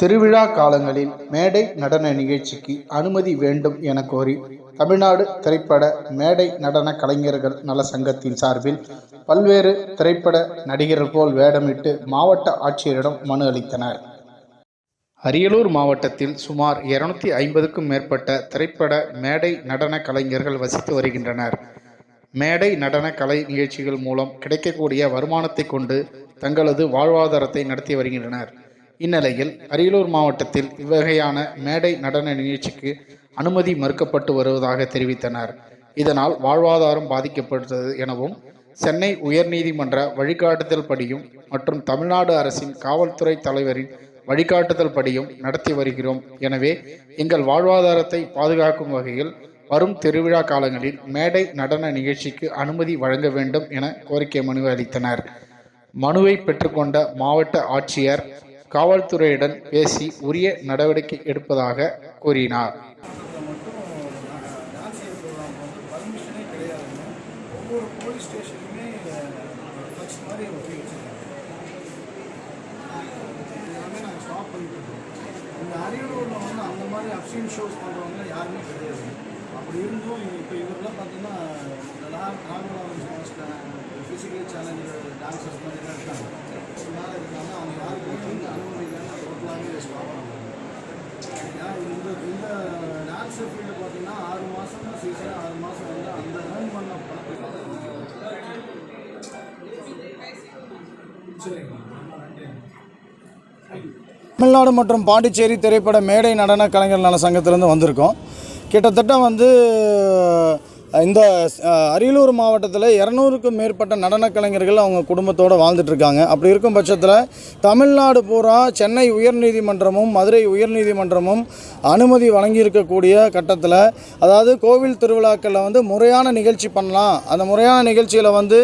திருவிழா காலங்களில் மேடை நடன நிகழ்ச்சிக்கு அனுமதி வேண்டும் என கோரி தமிழ்நாடு திரைப்பட மேடை நடன கலைஞர்கள் நல சங்கத்தின் சார்பில் பல்வேறு திரைப்பட நடிகர்கள் போல் வேடமிட்டு மாவட்ட ஆட்சியரிடம் மனு அளித்தனர். அரியலூர் மாவட்டத்தில் சுமார் இருநூத்தி ஐம்பதுக்கும் மேற்பட்ட திரைப்பட மேடை நடன கலைஞர்கள் வசித்து வருகின்றனர். மேடை நடன கலை நிகழ்ச்சிகள் மூலம் கிடைக்கக்கூடிய வருமானத்தை கொண்டு தங்களது வாழ்வாதாரத்தை நடத்தி வருகின்றனர். இந்நிலையில் அரியலூர் மாவட்டத்தில் இவ்வகையான மேடை நடன நிகழ்ச்சிக்கு அனுமதி மறுக்கப்பட்டு வருவதாக தெரிவித்தனர். இதனால் வாழ்வாதாரம் பாதிக்கப்பட்டது எனவும் சென்னை உயர்நீதிமன்ற வழிகாட்டுதல் படியும் மற்றும் தமிழ்நாடு அரசின் காவல்துறை தலைவரின் வழிகாட்டுதல் படியும் நடத்தி வருகிறோம். எனவே எங்கள் வாழ்வாதாரத்தை பாதுகாக்கும் வகையில் வரும் திருவிழா காலங்களில் மேடை நடன நிகழ்ச்சிக்கு அனுமதி வழங்க வேண்டும் என கோரிக்கை மனு அளித்தனர். மனுவை பெற்றுக்கொண்ட மாவட்ட ஆட்சியர் காவல்துறையுடன் பேசி உரிய நடவடிக்கை எடுப்பதாக கூறினார். இந்த அரியலூரில் வந்து அந்த மாதிரி அப்சீன் ஷோஸ் பண்ணுறவங்க யாருமே கிடையாது. அப்படி இருந்தும் இப்போ இவரெல்லாம் பார்த்தீங்கன்னா நார்மலாக சேலஞ்சு டான்சர்ஸ் மாதிரி இருக்காங்க. யார் இருக்காங்க அவங்க யாருக்குமே வந்து அனுமதி இல்லாமல் டோட்டலாகவே ஸ்டாப் பண்ணுறாங்க ஏன்னா இந்த இந்த டான்ஸ் ஃபீல்டு பார்த்தீங்கன்னா ஆறு மாதம் சீசன் ஆறு மாதம் வந்து அந்த ஏர்ன் பண்ண பணத்துக்கு தமிழ்நாடு மற்றும் பாண்டிச்சேரி திரைப்பட மேடை நடன கலைஞர் நல சங்கத்திலேருந்து வந்திருக்கோம். கிட்டத்தட்ட வந்து இந்த அரியலூர் மாவட்டத்தில் இரநூறுக்கும் மேற்பட்ட நடன கலைஞர்கள் அவங்க குடும்பத்தோடு வாழ்ந்துட்டுருக்காங்க அப்படி இருக்கும் பட்சத்தில் தமிழ்நாடு பூரா சென்னை உயர்நீதிமன்றமும் மதுரை உயர்நீதிமன்றமும் அனுமதி வழங்கியிருக்கக்கூடிய கட்டத்தில் அதாவது கோவில் திருவிழாக்களில் வந்து முறையான நிகழ்ச்சி பண்ணலாம். அந்த முறையான நிகழ்ச்சியில் வந்து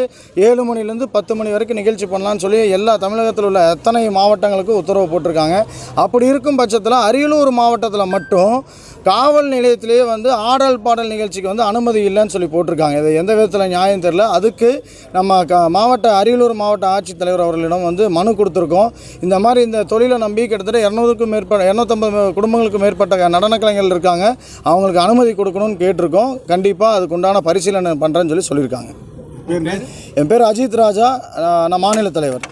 ஏழு மணிலேருந்து பத்து மணி வரைக்கும் நிகழ்ச்சி பண்ணலாம்னு சொல்லி எல்லா தமிழகத்தில் உள்ள எத்தனை மாவட்டங்களுக்கும் உத்தரவு போட்டிருக்காங்க. அப்படி இருக்கும் பட்சத்தில் அரியலூர் மாவட்டத்தில் மட்டும் காவல் நிலையத்திலேயே வந்து ஆடல் பாடல் நிகழ்ச்சிக்கு வந்து அனுமதி இல்லை. இல்லைன்னு சொல்லி போட்டிருக்காங்க. இது எந்த விதத்தில் நியாயம் தெரியல. அதுக்கு நம்ம க மாவட்ட அரியலூர் மாவட்ட ஆட்சித்தலைவர் அவர்களிடம் வந்து மனு கொடுத்துருக்கோம். இந்த மாதிரி இந்த தொழிலை நம்பி கிட்டத்தட்ட இரநூறுக்கும் மேற்பட்ட இரநூத்தம்பது குடும்பங்களுக்கு மேற்பட்ட நடன கலைஞர்கள் இருக்காங்க. அவங்களுக்கு அனுமதி கொடுக்கணும்னு கேட்டிருக்கோம். கண்டிப்பாக அதுக்கு உண்டான பரிசீலனை பண்ணுறேன்னு சொல்லி சொல்லியிருக்காங்க. என் பேர் அஜித் ராஜா. நான் மாநில தலைவர்.